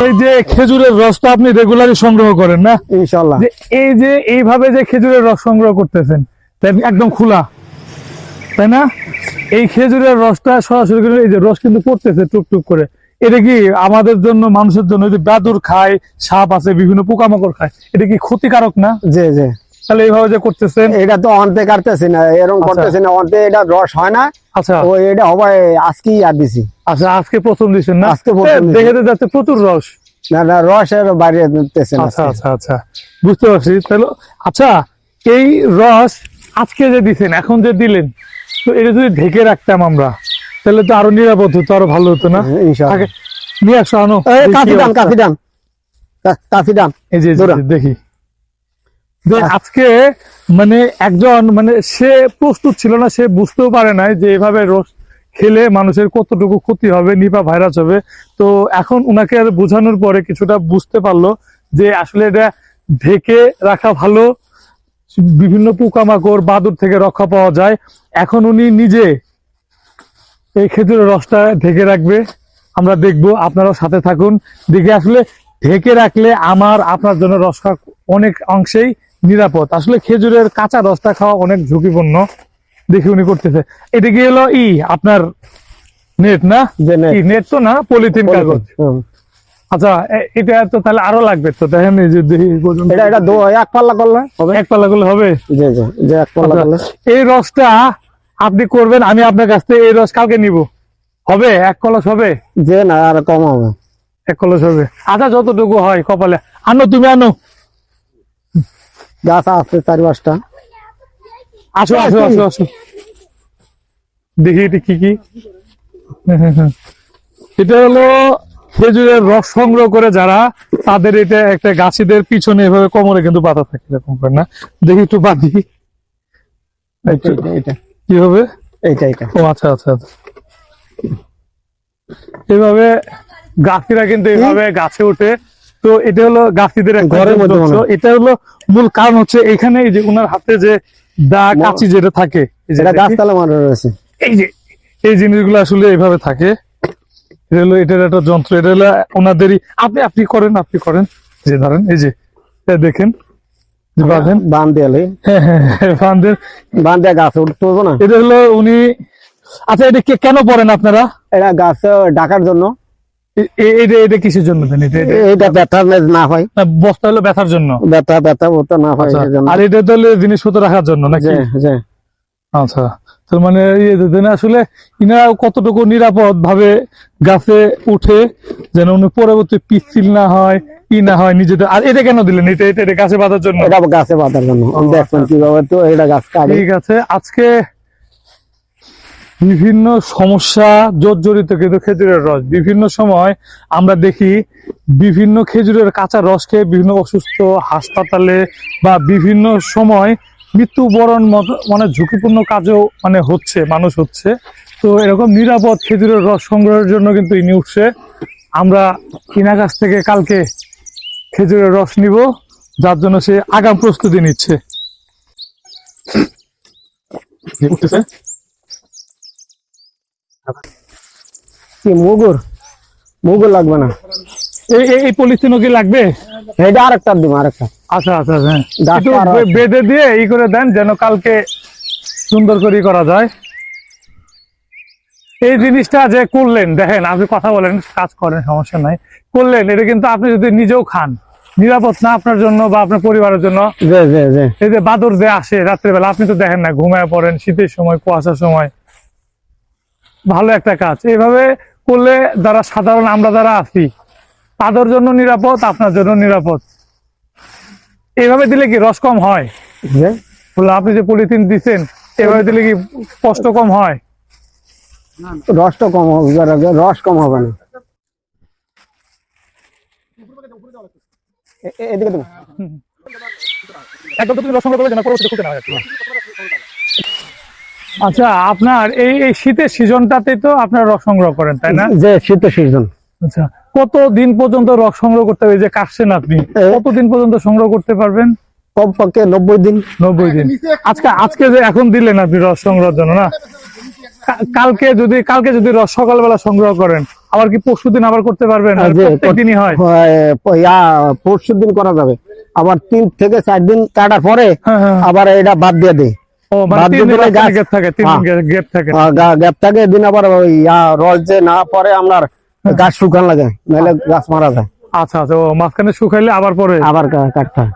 এই যে খেজুরের রসটা আপনি রেগুলারই সংগ্রহ করেন না? ইনশাল্লাহ এই যে এইভাবে যে খেজুরের রস সংগ্রহ করতেছেন একদম খোলা তাই না? এই খেজুরের রসটা সরাসরি এই যে রস কিন্তু পড়তেছে টুকটুক করে এটা কি আমাদের জন্য মানুষের জন্য যে বাদুর খায় সাপ আছে বিভিন্ন পোকামাকড় খায় এটা কি ক্ষতিকারক না? জি জি। তাহলে এইভাবে যে করতেছেন? এটা তো অন্তে কাটতেছি না এরকম আচ্ছা। করতেছি না অন্তে এটা রস হয় না আচ্ছা। ও এটা হবে আজকেই আর দিছি। আচ্ছা আজকে প্রথম দিচ্ছেন না? আজকে প্রথম এ, দিছি। দেখে তো যাচ্ছে প্রচুর রস। না না রসের বাইরে দিতেছে আচ্ছা আচ্ছা আচ্ছা। বুঝতে পারছি। তাহলে আচ্ছা এই রস আজকে যে দিছেন এখন যে দিলেন তো এটা যদি ঢেকে রাখতাম আমরা তাহলে তো আরও নিরাপদ হতো আরও ভালো হতো না? হ্যাঁ। নিয়ে আসো আনো। এই দেখি কাফি ডান অবস্থা। কাফি ডান কা- ডান এই যে দেখি। যে আজকে মানে একজন মানে সে প্রস্তুত ছিল না সে বুঝতেও পারে নাই যে এভাবে রস খেলে মানুষের কতটুকু ক্ষতি হবে নিপা ভাইরাস হবে। তো এখন উনাকে আর বোঝানোর পরে কিছুটা বুঝতে পারল যে আসলে এটা ঢেকে রাখা ভালো বিভিন্ন পোকামাকড় বাদুর থেকে রক্ষা পাওয়া যায়। এখন উনি নিজে এই খেজুরের রসটা ঢেকে রাখবে। আমরা দেখব আপনারাও সাথে থাকুন। দেখে আসলে ঢেকে রাখলে আমার আপনার জন্য রসটা অনেক অংশেই নিরাপদ। আসলে খেজুরের কাঁচা রসটা খাওয়া অনেক ঝুঁকিপূর্ণ। দেখি উনি করতেছে। এটা কি হলো ই আপনার নেট না? নেট। তো না পলিথিন কাগজ। আচ্ছা এটা তো তাহলে আরও লাগবে তো দেখেন। এটা এটা এক পাল্লা করলে হবে? এক পাল্লা করলে হবে? জি জি যে এক পাল্লা আচ্ছা, করলে। এই রসটা আপনি করবেন আমি আপনার কাছ থেকে এই রস কালকে নিব। হবে? এক কলস হবে? যে না আর কম হবে। এক কলস হবে। আচ্ছা যতটুকু হয় কপালে। আনো তুমি আনো। গাছ আছে চারি পাঁচটা আসো আসো আসো আসো। দেখি এটা কি কি? এটা হলো খেজুরের রস সংগ্রহ করে যারা তাদের এটা একটা গাছিদের পিছনে এভাবে কোমরে কিন্তু বাধা থাকে এরকম করে না? দেখি একটু বাঁধি। কি হবে? এইটা এটা। ও আচ্ছা আচ্ছা আচ্ছা। এভাবে গাছিরা কিন্তু এভাবে গাছে ওঠে তো এটা হলো গাছিদের ঘরের মধ্যে। এটা হলো মূল কারণ হচ্ছে এখানে যে উনার হাতে যে দা কাঁচি যেটা থাকে এটা গাছতলা মারা রয়েছে। এই যে এই জিনিসগুলো আসলে এইভাবে থাকে। এটা হলো এটার একটা যন্ত্র এটা হলো ওনাদেরই আপনি আপনি করেন আপনি করেন। যে ধরেন এই যে দেখেন। বাঁধেন। দিয়ালে। হ্যাঁ হ্যাঁ হ্যাঁ, দিয়ে গাছ উঠতে না? এটা হলো উনি আচ্ছা এটা কেন পড়েন আপনারা? এটা গাছ ডাকার জন্য। এটা এটা কিসের জন্য দেন? এটা এটা- ব্যথা না হয়। বস্তা হলো ব্যথার জন্য? ব্যথা ব্যথা ওটা না হয় আচ্ছা, আর এটা জিনিসপত্র রাখার জন্য নাকি? আচ্ছা তো মানে আসলে ইনারা কতটুকু নিরাপদ ভাবে গাছে উঠে যেন উনি পরবর্তী পিচ্ছিল না হয় ই না হয় নিজেদের। আর এটা কেন দিলেন? এটা গাছে বাঁধার জন্য? গাছে বাঁধার জন্য। দেখবেন কীভাবে তো এটা গাছ কাটে। ঠিক আছে আজকে বিভিন্ন সমস্যা জর্জরিত কিন্তু খেজুরের রস। বিভিন্ন সময় আমরা দেখি বিভিন্ন খেজুরের কাঁচা রস খেয়ে বিভিন্ন অসুস্থ হাসপাতালে বা বিভিন্ন সময় মৃত্যুবরণ মত- মানে ঝুঁকিপূর্ণ কাজও মানে হচ্ছে, মানুষ হচ্ছে। তো এরকম নিরাপদ খেজুরের রস সংগ্রহের জন্য কিন্তু ইনি উঠছে আমরা ইনার কাছ থেকে কালকে খেজুরের রস নিব, যার জন্য সে আগাম প্রস্তুতি নিচ্ছে। উঠতেছে? কি মুগুর? মুগুর লাগবে না। এই পলিথিনও কি লাগবে? এটা আরেকটা দিব আরেকটা। আচ্ছা আচ্ছা আছে। বেঁধে দিয়ে ই করে দেন যেন কালকে সুন্দর করে করা যায়। এই জিনিসটা যে করলেন দেখেন আপনি কথা বলেন কাজ করেন সমস্যা নাই। করলেন এটা কিন্তু আপনি যদি নিজেও খান নিরাপদ না আপনার জন্য বা আপনার পরিবারের জন্য। এই যে বাদর যে আসে রাত্রেবেলা আপনি তো দেখেন না ঘুমায় পড়েন শীতের সময় কুয়াশার সময়। ভালো একটা কাজ। এইভাবে করলে যারা সাধারণ আমরা যারা আছি তাদের জন্য নিরাপদ আপনার জন্য নিরাপদ। এইভাবে দিলে কি রস কম হয়? আপনি যে পলিথিন দিচ্ছেন এভাবে দিলে কি কষ্ট কম হয়? রসটা কম হবে রস কম হবে না। এদিকে একদম তুমি রস সংগ্রহ করবে পরবর্তীতে খুলতে না হয় আচ্ছা আপনার এই এই শীতের সিজনটাতে তো আপনার রস সংগ্রহ করেন তাই না? যে শীতের সিজন। আচ্ছা কত দিন পর্যন্ত রস সংগ্রহ করতে হবে? যে কাটছেন আপনি এ- কতদিন পর্যন্ত সংগ্রহ করতে পারবেন? কমপক্ষে নব্বই দিন। নব্বই দিন। আজকে আজকে যে এখন দিলেন আপনি রস সংগ্রহের জন্য না? কালকে যদি কালকে যদি রস সকালবেলা সংগ্রহ করেন আবার কি পরশু দিন আবার করতে পারবেন? দিনই হয়। পরশু দিন করা যাবে। আবার তিন থেকে চার দিন কাটার পরে হ্যাঁ, হ্যাঁ। আবার এটা বাদ দিয়ে দেয় ও মানে গ্যাপ থাকে তিন দিন হ্যাঁ। গ্যাপ থাকে। গ্যাপ থাকে দিন আবার ইয়া, যে না পরে আপনার হ্যাঁ। গাছ শুকান লাগে নাহলে গাছ মারা যায়। আচ্ছা আচ্ছা ও মাঝখানে শুকাইলে আবার পরে? আবার কাটতে হয়।